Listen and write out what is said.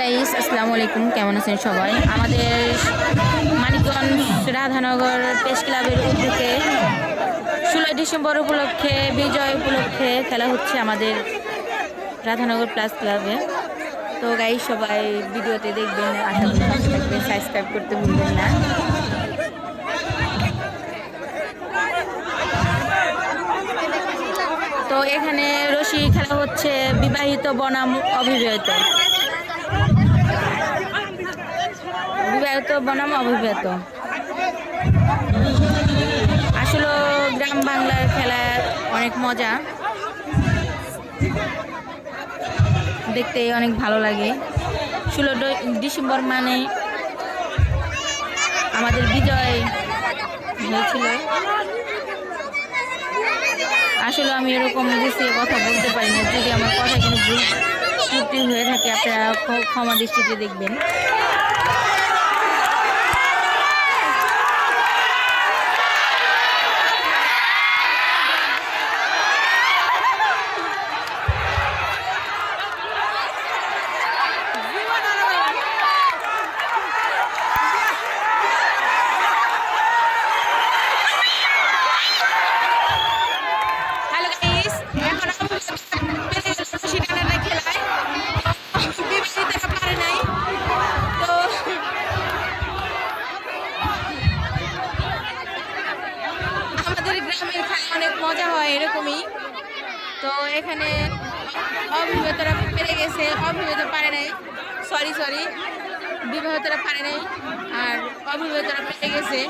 Guys আসসালামু আলাইকুম। কেমন আছেন সবাই? আমাদের মানিকগঞ্জ রাধানগর প্রেস ক্লাবের উদ্যোগে ষোলোই ডিসেম্বর উপলক্ষে, বিজয় উপলক্ষে খেলা হচ্ছে আমাদের রাধানগর প্লাস ক্লাবে। তো গাইস সবাই ভিডিওতে দেখবেন, আশা করি সাবস্ক্রাইব করতে ভুলবেন না। তো এখানে রশি খেলা হচ্ছে বিবাহিত বনাম অবিবাহিত বিবাহিত বনাম অবিবাহিত। আসলে গ্রাম বাংলার খেলা অনেক মজা। দেখতে অনেক ভালো লাগে। ষোলো ডিসেম্বর মানে আমাদের বিজয় হয়েছিল। আসলে আমি এরকম গুছিয়ে কথা বলতে পারি না। যদি আমার কথা কিন্তু ভুল হয়ে থাকে, আপনারা ক্ষ- ক্ষমা দৃষ্টিতে দেখবেন। এরকমই। তো এখানে অবিবাহিতরা পেরে গেছে, অবিবাহিত পারে নাই। সরি সরি বিবাহিতরা পারে নাই, আর অবিবাহিতরা পেরে গেছে।